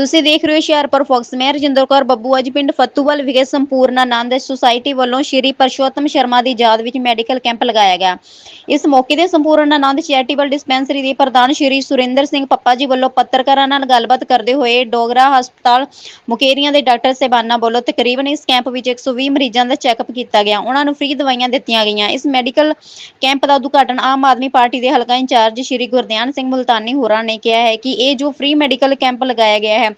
ਤੁਸੀਂ ਦੇਖ ਰਹੇ ਹੋ ਹੁਸ਼ਿਆਰਪੁਰ ਫੋਕਸ। ਮੈਂ ਰਜਿੰਦਰ ਕੌਰ ਬੱਬੂ, ਅੱਜ ਪਿੰਡ ਫੱਤੂਵਾਲ ਵਿਖੇ ਸੰਪੂਰਨ ਆਨੰਦ ਸੁਸਾਇਟੀ ਵੱਲੋਂ ਸ਼੍ਰੀ ਪਰਸ਼ੋਤਮ ਸ਼ਰਮਾ ਦੀ ਯਾਦ ਵਿੱਚ ਮੈਡੀਕਲ ਕੈਂਪ ਲਗਾਇਆ ਗਿਆ। ਇਸ ਮੌਕੇ ਤੇ ਸੰਪੂਰਨ ਆਨੰਦ ਚੈਰੀਟੇਬਲ ਡਿਸਪੈਂਸਰੀ ਦੇ ਪ੍ਰਧਾਨ ਸ਼੍ਰੀ ਸੁਰਿੰਦਰ ਸਿੰਘ ਪੱਪਾ ਜੀ ਵੱਲੋਂ ਪੱਤਰਕਾਰਾਂ ਨਾਲ ਗੱਲਬਾਤ ਕਰਦੇ ਹੋਏ ਡੋਗਰਾ ਹਸਪਤਾਲ ਮੁਕੇਰੀਆਂ ਦੇ ਡਾਕਟਰ ਸਹਿਬਾਨਾ ਵੱਲੋਂ ਤਕਰੀਬਨ ਇਸ ਕੈਂਪ ਵਿੱਚ 120 ਮਰੀਜ਼ਾਂ ਦਾ ਚੈੱਕਅਪ ਕੀਤਾ ਗਿਆ। ਉਹਨਾਂ ਨੂੰ ਫ੍ਰੀ ਦਵਾਈਆਂ ਦਿੱਤੀਆਂ ਗਈਆਂ। ਇਸ ਮੈਡੀਕਲ ਕੈਂਪ ਦਾ ਉਦਘਾਟਨ ਆਮ ਆਦਮੀ ਪਾਰਟੀ ਦੇ ਹਲਕਾ ਇੰਚਾਰਜ ਸ਼੍ਰੀ ਗੁਰਦਿਆਨ ਸਿੰਘ ਮੁਲਤਾਨੀ ਹੋਰਾਂ ਨੇ ਕਿਹਾ ਹੈ ਕਿ ਇਹ ਜੋ ਫ੍ਰੀ ਮੈਡੀਕਲ ਕੈਂਪ ਲਗਾਇਆ ਗਿਆ ਹੈ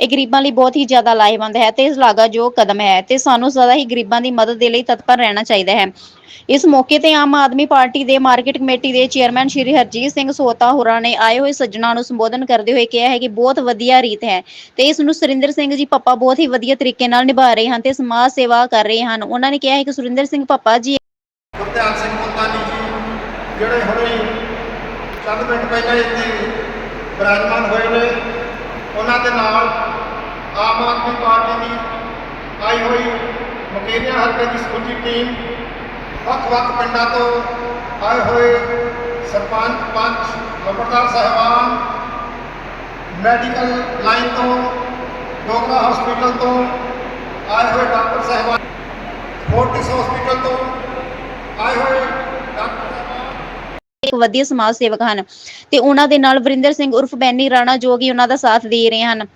ਇਹ ਗਰੀਬਾਂ ਲਈ ਬਹੁਤ ਹੀ ਜ਼ਿਆਦਾ ਲਾਹੇਵੰਦ ਹੈ ਤੇ ਇਸ ਜੋ ਕਦਮ ਹੈ ਤੇ ਸਾਨੂੰ ਸਦਾ ਹੀ ਗਰੀਬਾਂ ਦੀ ਮਦਦ ਦੇ ਲਈ ਤਤਪਰ ਰਹਿਣਾ ਚਾਹੀਦਾ ਹੈ। ਇਸ ਮੌਕੇ ਤੇ ਆਮ ਆਦਮੀ ਪਾਰਟੀ ਦੇ ਮਾਰਕੀਟ ਕਮੇਟੀ ਦੇ ਚੇਅਰਮੈਨ ਸ਼੍ਰੀ ਹਰਜੀਤ ਸਿੰਘ ਸੋਤਾ ਹੋਰਾਂ ਨੇ ਆਏ ਹੋਏ ਸੱਜਣਾ ਨੂੰ ਸੰਬੋਧਨ ਕਰਦੇ ਹੋਏ ਕਿਹਾ ਹੈ ਕਿ ਬਹੁਤ ਵਧੀਆ ਰੀਤ ਹੈ ਤੇ ਇਸ ਨੂੰ ਸੁਰਿੰਦਰ ਸਿੰਘ ਜੀ ਪੱਪਾ ਬਹੁਤ ਹੀ ਵਧੀਆ ਤਰੀਕੇ ਨਾਲ ਨਿਭਾ ਰਹੇ ਹਨ ਤੇ ਸਮਾਜ ਸੇਵਾ ਕਰ ਰਹੇ ਹਨ। ਉਹਨਾਂ ਨੇ ਕਿਹਾ ਹੈ ਕਿ ਸੁਰਿੰਦਰ ਸਿੰਘ ਪੱਪਾ ਜੀ ਗੁਰਧਿਆਨ ਸਿੰਘ ਮੁਲਤਾਨੀ ਜੀ, ਜਿਹੜੇ ਹੁਣੇ ਚੰਦ ਮਿੰਟ ਪਹਿਲਾਂ ਇੱਥੇ ਬਿਰਾਜਮਾਨ ਹੋਏ ਨੇ ਉਹਨਾਂ ਦੇ ਨਾਲ ਆਮ ਆਦਮੀ ਪਾਰਟੀ ਦੀ ਆਈ ਹੋਈ ਮੁਕੇਰੀਆਂ ਹਲਕੇ ਦੀ ਸਮੁੱਚੀ ਟੀਮ ਵੱਖ-ਵੱਖ ਪਿੰਡਾਂ ਤੋਂ ਆਏ ਹੋਏ ਸਰਪੰਚ, ਪੰਚ ਲੰਬੜਦਾਰ ਸਾਹਿਬਾਨ, ਮੈਡੀਕਲ ਲਾਈਨ ਤੋਂ ਡੋਗਰਾ ਹਸਪੀਟਲ ਤੋਂ ਆਏ ਹੋਏ ਡਾਕਟਰ, ਸਾਹਿਬਾਨ, ਫੋਰਟਿਸ ਹਸਪੀਟਲ ਤੋਂ ਆਏ ਹੋਏ ਡਾਕਟਰ ਸਾਹਿਬਾਨ ਇੱਕ ਵਧੀਆ ਸਮਾਜ ਸੇਵਕ ਹਨ। ਤੇ ਉਹਨਾਂ ਦੇ ਨਾਲ ਵਰਿੰਦਰ ਸਿੰਘ ਉਰਫ ਬੈਨੀ ਰਾਣਾ ਜੋ ਕਿ ਉਹਨਾਂ ਦਾ ਸਾਥ ਦੇ ਰਹੇ ਹਨ।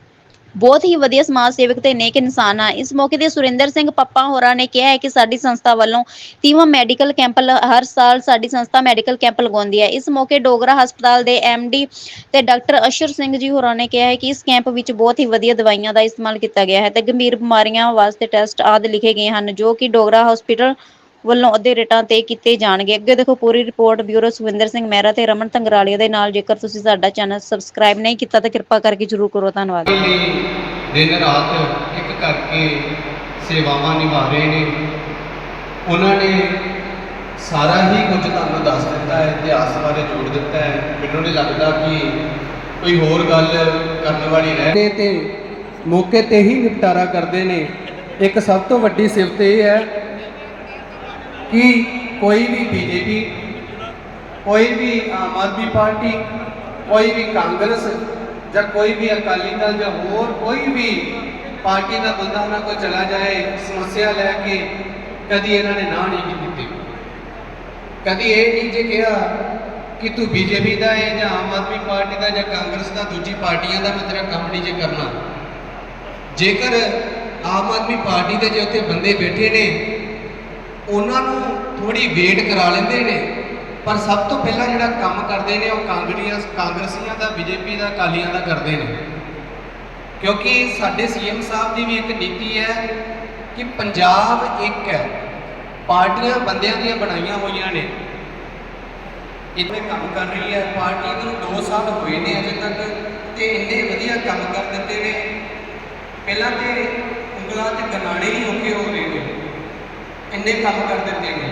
ਬਹੁਤ ਹੀ ਵਧੀਆ ਸਮਾਜ ਸੇਵਕ ਤੇ ਨੇਕ ਇਨਸਾਨ ਆ। ਇਸ ਮੌਕੇ ਤੇ ਸੁਰਿੰਦਰ ਸਿੰਘ ਪੱਪਾ ਹੋਰਾਂ ਨੇ ਕਿਹਾ ਹੈ ਕਿ ਸਾਡੀ ਸੰਸਥਾ ਵੱਲੋਂ ਤੀਵਾਂ ਮੈਡੀਕਲ ਕੈਂਪ ਲ- ਹਰ ਸਾਲ ਸਾਡੀ ਸੰਸਥਾ ਮੈਡੀਕਲ ਕੈਂਪ ਲਗਾਉਂਦੀ ਹੈ। ਇਸ ਮੌਕੇ ਡੋਗਰਾ ਹਸਪਤਾਲ ਦੇ ਡੀ ਤੇ ਡਾਕਟਰ ਅਸ਼ਰ ਸਿੰਘ ਜੀ ਹੋਰਾਂ ਨੇ ਕਿਹਾ ਹੈ ਕਿ ਇਸ ਕੈਂਪ ਵਿੱਚ ਬਹੁਤ ਹੀ ਵਧੀਆ ਦਵਾਈਆਂ ਦਾ ਇਸਤੇਮਾਲ ਕੀਤਾ ਗਿਆ ਹੈ ਤੇ ਗੰਭੀਰ ਬਿਮਾਰੀਆਂ ਵਾਸਤੇ ਟੈਸਟ ਆਦਿ ਲਿਖੇ ਗਏ ਹਨ, ਜੋ ਕਿ ਡੋਗਰਾ ਹਸਪੀਟਲ ਵੱਲੋਂ ਅੱਧੇ ਰੇਟਾਂ ਤੇ ਕੀਤੇ ਜਾਣਗੇ। ਅੱਗੇ ਦੇਖੋ ਪੂਰੀ ਰਿਪੋਰਟ ਬਿਊਰੋ ਸੁਵਿੰਦਰ ਸਿੰਘ ਮਹਿਰਾ ਤੇ ਰਮਨ ਤੰਗਰਾਲੀਆ ਦੇ ਨਾਲ। ਜੇਕਰ ਤੁਸੀਂ ਸਾਡਾ ਚੈਨਲ ਸਬਸਕ੍ਰਾਈਬ ਨਹੀਂ ਕੀਤਾ ਤਾਂ ਕਿਰਪਾ ਕਰਕੇ ਜਰੂਰ ਕਰੋ। ਧੰਨਵਾਦ। ਦਿਨ ਰਾਤ ਇੱਕ ਕਰਕੇ ਸੇਵਾਵਾਂ ਨਿਭਾ ਰਹੇ ਨੇ। ਉਹਨਾਂ ਨੇ ਸਾਰਾ ਹੀ ਕੁਝ ਤੁਹਾਨੂੰ ਦੱਸ ਦਿੱਤਾ ਹੈ ਇਤਿਹਾਸ ਬਾਰੇ ਜੋੜ ਦਿੱਤਾ ਹੈ। ਮੈਨੂੰ ਨਹੀਂ ਲੱਗਦਾ ਕਿ ਕੋਈ ਹੋਰ ਗੱਲ ਕਰਨ ਵਾਲੀ ਰਹਿ ਤੇ ਮੌਕੇ ਤੇ ਹੀ ਨਿਪਟਾਰਾ ਕਰਦੇ ਨੇ। ਇੱਕ ਸਭ ਤੋਂ ਵੱਡੀ ਸਿਫਤ ਇਹ ਹੈ ਕਿ ਕੋਈ ਵੀ ਬੀਜੇਪੀ, ਕੋਈ ਵੀ ਆਮ ਆਦਮੀ ਪਾਰਟੀ, ਕੋਈ ਵੀ ਕਾਂਗਰਸ ਜਾਂ ਕੋਈ ਵੀ ਅਕਾਲੀ ਦਲ ਜਾਂ ਹੋਰ ਕੋਈ ਵੀ ਪਾਰਟੀ ਦਾ ਬੰਦਾ ਉਹਨਾਂ ਕੋਲ ਚਲਾ ਜਾਏ, ਸਮੱਸਿਆ ਲੈ ਕੇ ਕਦੀ ਇਹਨਾਂ ਨੇ ਨਾ ਨਹੀਂ ਕੀਤੀ। ਕਦੀ ਇਹ ਨਹੀਂ ਜੇ ਕਿਹਾ ਕਿ ਤੂੰ ਬੀਜੇਪੀ ਦਾ ਹੈ ਜਾਂ ਆਮ ਆਦਮੀ ਪਾਰਟੀ ਦਾ ਜਾਂ ਕਾਂਗਰਸ ਦਾ, ਦੂਜੀ ਪਾਰਟੀਆਂ ਦਾ ਮੈਂ ਤੇਰਾ ਕੰਮ ਨਹੀਂ ਜੇ ਕਰਨਾ। ਜੇਕਰ ਆਮ ਆਦਮੀ ਪਾਰਟੀ ਦੇ ਜੇ ਉੱਥੇ ਬੰਦੇ ਬੈਠੇ ਨੇ ਉਹਨਾਂ ਨੂੰ ਥੋੜੀ ਵੇਟ ਕਰਾ ਲੈਂਦੇ ਨੇ। ਪਰ ਸਭ ਤੋਂ ਪਹਿਲਾਂ ਜਿਹੜਾ ਕੰਮ ਕਰਦੇ ਨੇ, ਉਹ ਕਾਂਗੜੀਆਂ ਕਾਂਗਰਸੀਆਂ ਦਾ, ਬੀਜੇਪੀ ਦਾ, ਅਕਾਲੀਆਂ ਦਾ ਕਰਦੇ ਨੇ। ਕਿਉਂਕਿ ਸਾਡੇ ਸੀਐਮ ਸਾਹਿਬ ਦੀ ਵੀ ਇੱਕ ਨੀਤੀ ਹੈ ਕਿ ਪੰਜਾਬ ਇੱਕ ਹੈ। ਪਾਰਟੀਆਂ ਬੰਦਿਆਂ ਦੀਆਂ ਬਣਾਈਆਂ ਹੋਈਆਂ ਨੇ। ਇੱਥੇ ਕੰਮ ਕਰ ਰਹੀ ਹੈ। ਪਾਰਟੀ ਨੂੰ 2 ਸਾਲ ਹੋਏ ਨੇ ਅਜੇ ਤੱਕ ਤੇ ਇੰਨੇ ਵਧੀਆ ਕੰਮ ਕਰ ਦਿੱਤੇ ਨੇ। ਪਹਿਲਾਂ ਤੇ ਉਂਗਲਾਂ ਤੇ ਗਨਾੜੇ ਹੀ ਔਖੇ ਹੋ ਰਹੇ ਨੇ। ਇੰਨੇ ਕੰਮ ਕਰ ਦਿੱਤੇ ਨੇ?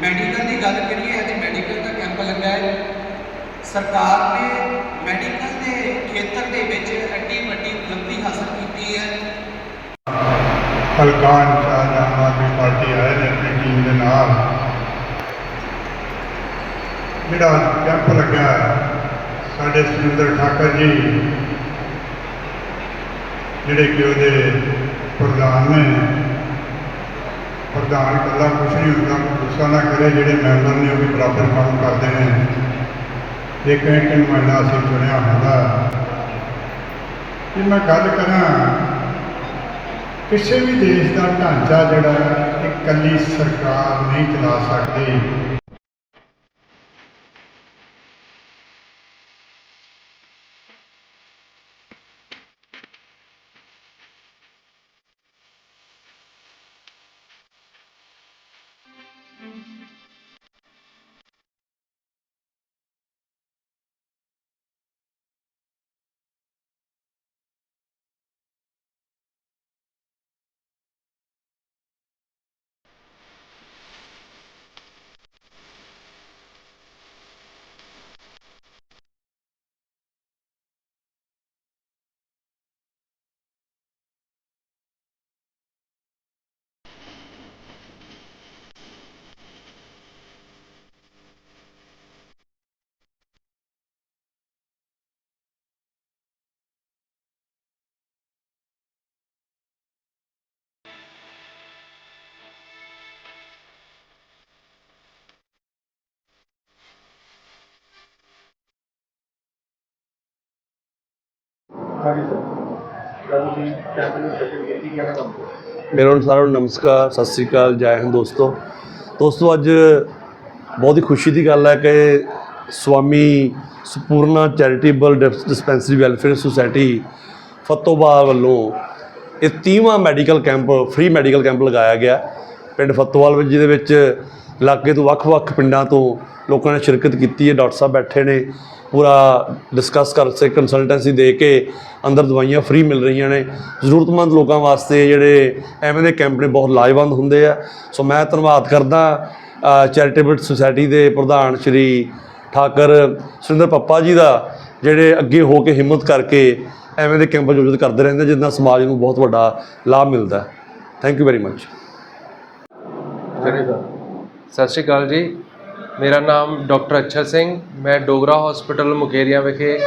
ਮੈਡੀਕਲ ਦੀ ਗੱਲ ਕਰੀਏ, ਅੱਜ ਮੈਡੀਕਲ ਦਾ ਕੈਂਪ ਲੱਗਾ ਹੈ। ਸਰਕਾਰ ਨੇ ਮੈਡੀਕਲ ਦੇ ਖੇਤਰ ਦੇ ਵਿੱਚ ਐਡੀ ਵੱਡੀ ਉਪਲਬਧੀ ਹਾਸਲ ਕੀਤੀ ਹੈ। ਹਲਕਾ ਇੰਚਾਰਜ ਆਮ ਆਦਮੀ ਪਾਰਟੀ ਆਏ ਨੇ ਆਪਣੀ ਟੀਮ ਦੇ ਨਾਲ। ਜਿਹੜਾ ਕੈਂਪ ਲੱਗਾ ਸਾਡੇ ਸੁਰਿੰਦਰ ਠਾਕਰ ਜੀ, ਜਿਹੜੇ ਕਿ ਉਹਦੇ ਪ੍ਰਧਾਨ ਨੇ ਪ੍ਰਧਾਨ ਇਕੱਲਾ ਕੁਛ ਨਹੀਂ ਹੁੰਦਾ, ਗੁੱਸਾ ਨਾ ਕਰੇ ਜਿਹੜੇ ਮੈਂਬਰ ਨੇ ਉਹ ਵੀ ਬਰਾਬਰ ਕੰਮ ਕਰਦੇ ਨੇ। ਇੱਕ ਇੱਕ ਨੁਮਾਇੰਦਾ ਅਸੀਂ ਚੁਣਿਆ ਹੁੰਦਾ। ਕਿ ਮੈਂ ਗੱਲ ਕਰਾਂ, ਕਿਸੇ ਵੀ ਦੇਸ਼ ਦਾ ਢਾਂਚਾ ਜਿਹੜਾ ਇਕੱਲੀ ਸਰਕਾਰ ਨਹੀਂ ਚਲਾ ਸਕਦੀ। ਹਾਂਜੀ ਨੂੰ ਮੇਰਾ ਸਾਰਿਆਂ ਨੂੰ ਨਮਸਕਾਰ, ਸਤਿ ਸ੍ਰੀ ਅਕਾਲ, ਜੈ ਹਿੰਦ ਦੋਸਤੋ। ਦੋਸਤੋ, ਅੱਜ ਬਹੁਤ ਹੀ ਖੁਸ਼ੀ ਦੀ ਗੱਲ ਹੈ ਕਿ Swami Supurna charitable dispensary welfare society Fatobad ਵੱਲੋਂ ਇਹ 30ਵਾਂ medical camp, free medical camp ਲਗਾਇਆ ਗਿਆ। ਪਿੰਡ ਫਤਵਾਲ ਵਿੱਚ, ਜਿਹਦੇ ਵਿੱਚ ਇਲਾਕੇ ਤੋਂ ਵੱਖ-ਵੱਖ ਪਿੰਡਾਂ ਤੋਂ ਲੋਕਾਂ ਨੇ ਸ਼ਿਰਕਤ ਕੀਤੀ ਹੈ, ਡਾਕਟਰ ਸਾਹਿਬ ਬੈਠੇ ਨੇ, ਪੂਰਾ ਡਿਸਕਸ ਕਰ ਸੇ ਕੰਸਲਟੈਂਸੀ ਦੇ ਕੇ ਅੰਦਰ ਦਵਾਈਆਂ ਫ੍ਰੀ ਮਿਲ ਰਹੀਆਂ ਨੇ। ਜ਼ਰੂਰਤਮੰਦ ਲੋਕਾਂ ਵਾਸਤੇ ਜਿਹੜੇ ਐਵੇਂ ਦੇ ਕੈਂਪ ਨੇ, ਬਹੁਤ ਲਾਹੇਵੰਦ ਹੁੰਦੇ ਆ। ਸੋ ਮੈਂ ਧੰਨਵਾਦ ਕਰਦਾ ਚੈਰੀਟੇਬਲ ਸੁਸਾਇਟੀ ਦੇ ਪ੍ਰਧਾਨ ਸ਼੍ਰੀ ਠਾਕਰ ਸੁਰਿੰਦਰ ਪੱਪਾ ਜੀ ਦਾ, ਜਿਹੜੇ ਅੱਗੇ ਹੋ ਕੇ ਹਿੰਮਤ ਕਰਕੇ ਐਵੇਂ ਦੇ ਕੈਂਪ ਆਯੋਜਿਤ ਕਰਦੇ ਰਹਿੰਦੇ ਜਿਸ ਨਾਲ ਸਮਾਜ ਨੂੰ ਬਹੁਤ ਵੱਡਾ ਲਾਭ ਮਿਲਦਾ। ਥੈਂਕ ਯੂ ਵੈਰੀ ਮੱਚ ਸਤਿ ਸ਼੍ਰੀ ਅਕਾਲ ਜੀ। ਮੇਰਾ ਨਾਮ ਡਾਕਟਰ ਅੱਛਾ ਸਿੰਘ। ਮੈਂ ਡੋਗਰਾ ਹਸਪੀਟਲ ਮੁਕੇਰੀਆਂ ਵਿਖੇ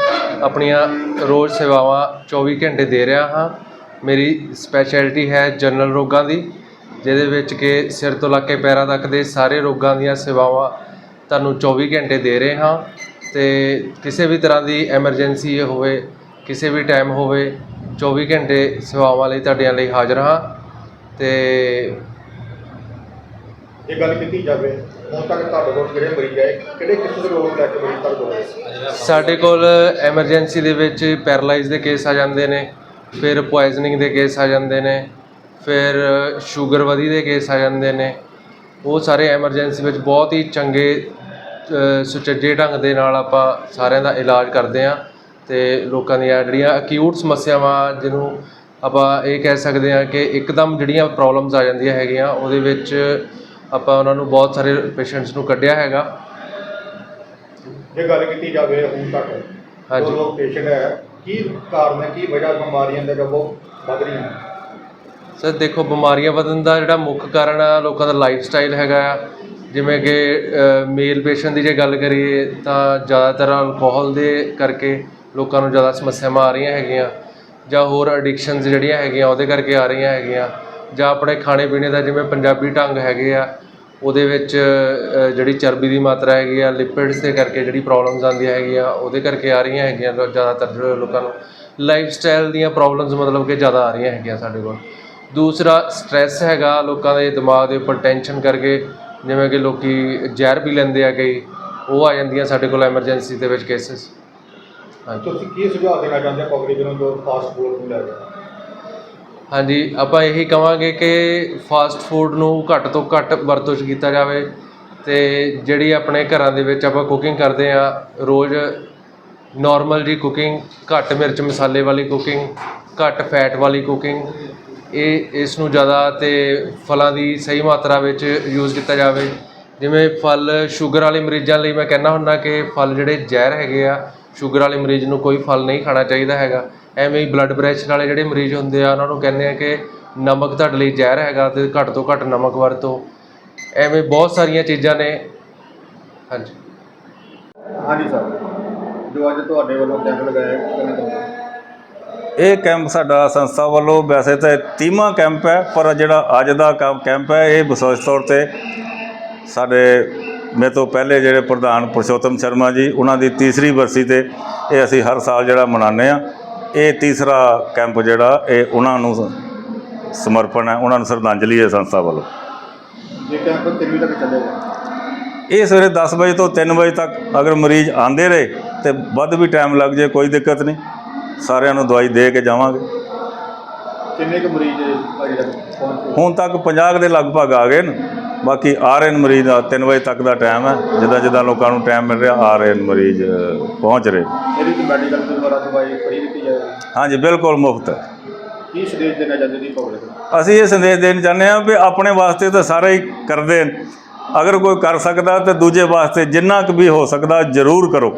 ਆਪਣੀਆਂ ਰੋਜ਼ ਸੇਵਾਵਾਂ 24 ਘੰਟੇ ਦੇ ਰਿਹਾ ਹਾਂ। ਮੇਰੀ ਸਪੈਸ਼ਲਿਟੀ ਹੈ ਜਨਰਲ ਰੋਗਾਂ ਦੀ ਜਿਹਦੇ ਵਿੱਚ ਕਿ ਸਿਰ ਤੋਂ ਲੱਗ ਕੇ ਪੈਰਾਂ ਤੱਕ ਦੇ ਸਾਰੇ ਰੋਗਾਂ ਦੀਆਂ ਸੇਵਾਵਾਂ ਤੁਹਾਨੂੰ 24 ਘੰਟੇ ਦੇ ਰਹੇ ਹਾਂ। ਤੇ ਕਿਸੇ ਵੀ ਤਰ੍ਹਾਂ ਦੀ ਐਮਰਜੈਂਸੀ ਹੋਵੇ ਕਿਸੇ ਵੀ ਟਾਈਮ ਹੋਵੇ 24 ਘੰਟੇ ਸੇਵਾਵਾਂ ਲਈ ਤੁਹਾਡਿਆਂ ਲਈ ਹਾਜ਼ਰ ਹਾਂ। ਤੇ ਜੇ ਗੱਲ ਕੀਤੀ ਜਾਵੇ ਹੁਣ ਤੱਕ ਤੁਹਾਡੇ ਕੋਲ ਜਿਹੜੇ ਮਰੀਜ਼ ਆਏ? ਕਿਹੜੇ ਕਿਸਮ ਦੇ ਰੋਗ ਲੈ ਕੇ ਮਰੀਜ਼ ਤੁਹਾਡੇ ਕੋਲ ਆਏ ਸਾਡੇ ਕੋਲ ਐਮਰਜੈਂਸੀ ਦੇ ਵਿੱਚ ਪੈਰਾਲਾਈਜ਼ ਦੇ ਕੇਸ ਆ ਜਾਂਦੇ ਨੇ ਫਿਰ ਪੋਇਜ਼ਨਿੰਗ ਦੇ ਕੇਸ ਆ ਜਾਂਦੇ ਨੇ ਫਿਰ ਸ਼ੂਗਰ ਵਧੀ ਦੇ ਕੇਸ ਆ ਜਾਂਦੇ ਨੇ। ਉਹ ਸਾਰੇ ਐਮਰਜੈਂਸੀ ਵਿੱਚ ਬਹੁਤ ਹੀ ਚੰਗੇ ਅ, ਸੁਚੱਜੇ ਢੰਗ ਦੇ ਨਾਲ ਆਪਾਂ ਸਾਰਿਆਂ ਦਾ ਇਲਾਜ ਕਰਦੇ ਹਾਂ ਤੇ ਲੋਕਾਂ ਦੀਆਂ ਜਿਹੜੀਆਂ ਅਕਿਊਟ ਸਮੱਸਿਆਵਾਂ ਜਿਹਨੂੰ ਆਪਾਂ ਇਹ ਕਹਿ ਸਕਦੇ ਹਾਂ ਕਿ ਇੱਕਦਮ ਜਿਹੜੀਆਂ ਪ੍ਰੋਬਲਮਸ ਆ ਜਾਂਦੀਆਂ ਹੈਗੀਆਂ ਉਹਦੇ ਵਿੱਚ ਆਪਾਂ ਉਹਨਾਂ ਨੂੰ ਬਹੁਤ ਸਾਰੇ ਪੇਸ਼ੈਂਟਸ ਨੂੰ ਕੱਢਿਆ ਹੈਗਾ ਜੇ ਗੱਲ ਕੀਤੀ ਜਾਵੇ ਹੁਣ ਤੱਕ ਹਾਂਜੀ। ਜੋ ਪੇਸ਼ੈਂਟ ਹੈ ਕੀ ਕਾਰਨ ਹੈ ਕੀ ਵਜ੍ਹਾ ਬਿਮਾਰੀਆਂ ਦੇ ਜੋ ਵੱਧ ਰਹੀਆਂ? ਸਰ ਦੇਖੋ ਬਿਮਾਰੀਆਂ ਵਧਣ ਦਾ ਜਿਹੜਾ ਮੁੱਖ ਕਾਰਨ ਆ ਲੋਕਾਂ ਦਾ ਲਾਈਫ ਸਟਾਈਲ ਹੈਗਾ ਆ ਜਿਵੇਂ ਕਿ ਮੇਲ ਪੇਸ਼ੈਂਟ ਦੀ ਜੇ ਗੱਲ ਕਰੀਏ ਤਾਂ ਜ਼ਿਆਦਾਤਰ ਅਲਕੋਹਲ ਦੇ ਕਰਕੇ ਲੋਕਾਂ ਨੂੰ ਜ਼ਿਆਦਾ ਸਮੱਸਿਆਵਾਂ ਆ ਰਹੀਆਂ ਹੈਗੀਆਂ ਜਾਂ ਹੋਰ ਐਡਿਕਸ਼ਨਸ ਜਿਹੜੀਆਂ ਹੈਗੀਆਂ ਉਹਦੇ ਕਰਕੇ ਆ ਰਹੀਆਂ ਹੈਗੀਆਂ ਜਾਂ ਆਪਣੇ ਖਾਣੇ ਪੀਣੇ ਦਾ ਜਿਵੇਂ ਪੰਜਾਬੀ ਢੰਗ ਹੈਗੇ ਆ, ਉਹਦੇ ਵਿੱਚ ਜਿਹੜੀ ਚਰਬੀ ਦੀ ਮਾਤਰਾ ਹੈਗੀ ਆ ਲਿਪਿਡਸ ਦੇ ਕਰਕੇ ਜਿਹੜੀ ਪ੍ਰੋਬਲਮਸ ਆਉਂਦੀਆਂ ਹੈਗੀਆਂ, ਉਹਦੇ ਕਰਕੇ ਆ ਰਹੀਆਂ ਹੈਗੀਆਂ ਜ਼ਿਆਦਾਤਰ ਲੋਕਾਂ ਨੂੰ ਲਾਈਫ ਸਟਾਈਲ ਦੀਆਂ ਪ੍ਰੋਬਲਮਸ ਮਤਲਬ ਕਿ ਜ਼ਿਆਦਾ ਆ ਰਹੀਆਂ ਹੈਗੀਆਂ ਸਾਡੇ ਕੋਲ। ਦੂਸਰਾ ਸਟ੍ਰੈਸ ਹੈਗਾ ਲੋਕਾਂ ਦੇ ਦਿਮਾਗ ਦੇ ਉੱਪਰ ਟੈਨਸ਼ਨ ਕਰਕੇ, ਜਿਵੇਂ ਕਿ ਲੋਕੀ ਜ਼ਹਿਰ ਪੀ ਲੈਂਦੇ ਆ ਕਈ, ਉਹ ਆ ਜਾਂਦੀਆਂ ਸਾਡੇ ਕੋਲ ਐਮਰਜੈਂਸੀ ਦੇ ਵਿੱਚ ਕੇਸਿਸ ਹਾਂਜੀ। ਤੁਸੀਂ ਕੀ ਸੁਝਾਅ ਦੇਣਾ ਚਾਹੁੰਦੇ ਹੋ? ਪਬਲਿਕ ਨੂੰ ਜੋ ਫਾਸਟ ਫੂਡ ਨੂੰ ਲੈ ਕੇ? ਹਾਂਜੀ, ਆਪਾਂ ਇਹੀ ਕਵਾਂਗੇ ਕਿ ਫਾਸਟ ਫੂਡ ਨੂੰ ਘੱਟ ਤੋਂ ਘੱਟ ਵਰਤੋਂ 'ਚ ਕੀਤਾ ਜਾਵੇ ਤੇ ਜਿਹੜੀ ਆਪਣੇ ਘਰਾਂ ਦੇ ਵਿੱਚ ਆਪਾਂ ਕੁਕਿੰਗ ਕਰਦੇ ਆ ਰੋਜ਼ ਨਾਰਮਲ ਜੀ ਕੁਕਿੰਗ ਘੱਟ ਮਿਰਚ ਮਸਾਲੇ ਵਾਲੀ ਕੁਕਿੰਗ ਘੱਟ ਫੈਟ ਵਾਲੀ ਕੁਕਿੰਗ ਇਹ, ਇਸ ਨੂੰ ਜ਼ਿਆਦਾ ਤੇ ਫਲਾਂ ਦੀ ਸਹੀ ਮਾਤਰਾ ਵਿੱਚ ਯੂਜ਼ ਕੀਤਾ ਜਾਵੇ। ਜਿਵੇਂ ਫਲ ਸ਼ੂਗਰ ਵਾਲੇ ਮਰੀਜ਼ਾਂ ਲਈ ਮੈਂ ਕਹਿੰਦਾ ਹੁੰਦਾ ਕਿ ਫਲ ਜਿਹੜੇ ਜ਼ਹਿਰ ਹੈਗੇ ਆ ਸ਼ੂਗਰ ਵਾਲੇ ਮਰੀਜ਼ ਨੂੰ ਕੋਈ ਫਲ ਨਹੀਂ ਖਾਣਾ ਚਾਹੀਦਾ ਹੈਗਾ। ਐਵੇਂ ਹੀ ਬਲੱਡ ਪ੍ਰੈਸ਼ਰ ਵਾਲੇ ਜਿਹੜੇ ਮਰੀਜ਼ ਹੁੰਦੇ ਆ ਉਹਨਾਂ ਨੂੰ ਕਹਿੰਦੇ ਆ ਕਿ ਨਮਕ ਤੁਹਾਡੇ ਲਈ ਜ਼ਹਿਰ ਹੈਗਾ ਤੇ ਘੱਟ ਤੋਂ ਘੱਟ ਨਮਕ ਵਰਤੋ। ਐਵੇਂ ਬਹੁਤ ਸਾਰੀਆਂ ਚੀਜ਼ਾਂ ਨੇ। ਹਾਂਜੀ। ਹਾਂਜੀ ਸਰ। ਜੋ ਅੱਜ ਤੁਹਾਡੇ ਵੱਲੋਂ ਕੈਂਪ ਲਗਾਇਆ? ਇਹ ਕੈਂਪ ਸਾਡਾ ਸੰਸਥਾ ਵੱਲੋਂ ਵੈਸੇ ਤਾਂ 30ਵਾਂ ਕੈਂਪ ਹੈ ਪਰ ਜਿਹੜਾ ਅੱਜ ਦਾ ਕੈਂਪ- ਕੈਂਪ ਹੈ ਇਹ ਵਿਸ਼ੇਸ਼ ਤੌਰ ਤੇ ਸਾਡੇ ਮੇਰੇ ਤੋਂ ਪਹਿਲੇ ਜਿਹੜੇ ਪ੍ਰਧਾਨ ਪੁਰਸ਼ੋਤਮ ਸ਼ਰਮਾ ਜੀ ਉਹਨਾਂ ਦੀ ਤੀਸਰੀ ਬਰਸੀ ਤੇ ਇਹ ਅਸੀਂ ਹਰ ਸਾਲ ਜਿਹੜਾ ਮਨਾਉਂਦੇ ਆ ਇਹ ਤੀਸਰਾ ਕੈਂਪ ਜਿਹੜਾ ਇਹ ਉਹਨਾਂ ਨੂੰ ਸਮਰਪਣ ਹੈ ਉਹਨਾਂ ਨੂੰ ਸ਼ਰਧਾਂਜਲੀ ਹੈ ਸੰਸਥਾ ਵੱਲੋਂ। ਇਹ ਕੈਂਪ ਕਿੰਨੀ ਤੱਕ ਚੱਲੇਗਾ? ਇਹ ਸਵੇਰੇ 10 ਵਜੇ ਤੋਂ 3 ਵਜੇ ਤੱਕ ਅਗਰ ਮਰੀਜ਼ ਆਂਦੇ ਰਹੇ ਤੇ ਵੱਧ ਵੀ ਟਾਈਮ ਲੱਗ ਜੇ ਕੋਈ ਦਿੱਕਤ ਨਹੀਂ। ਸਾਰਿਆਂ ਨੂੰ ਦਵਾਈ ਦੇ ਕੇ ਜਾਵਾਂਗੇ। ਕਿੰਨੇ ਕੁ ਮਰੀਜ਼ ਹੁਣ ਤੱਕ 50 ਦੇ ਲਗਭਗ ਆ ਗਏ ਨੇ। ਬਾਕੀ ਆ ਰਹੇ ਨੇ ਮਰੀਜ਼ ਦਾ 3 ਵਜੇ ਤੱਕ ਦਾ ਟਾਈਮ ਹੈ। ਜਿੱਦਾਂ ਜਿੱਦਾਂ ਲੋਕਾਂ ਨੂੰ ਟਾਈਮ ਮਿਲ ਰਿਹਾ ਆ ਰਹੇ ਨੇ ਮਰੀਜ਼ ਪਹੁੰਚ ਰਹੇ। ਇਹਦੀ ਤੇ ਮੈਡੀਕਲ ਦੇ ਦੁਆਰਾ ਦਵਾਈ ਫਰੀ ਦਿੱਤੀ ਜਾਏਗੀ। ਹਾਂਜੀ ਬਿਲਕੁਲ ਮੁਫਤ। ਹੈ ਕੀ ਸੰਦੇਸ਼ ਦੇਣਾ ਚਾਹੁੰਦੇ ਜੀ ਪਬਲਿਕ ਨੂੰ? ਅਸੀਂ ਇਹ ਸੰਦੇਸ਼ ਦੇਣਾ ਚਾਹੁੰਦੇ ਹਾਂ ਵੀ ਆਪਣੇ ਵਾਸਤੇ ਤਾਂ ਸਾਰੇ ਹੀ ਕਰਦੇ ਨੇ। ਅਗਰ ਕੋਈ ਕਰ ਸਕਦਾ ਤਾਂ ਦੂਜੇ ਵਾਸਤੇ ਜਿੰਨਾ ਕੁ ਵੀ ਹੋ ਸਕਦਾ ਜ਼ਰੂਰ ਕਰੋ।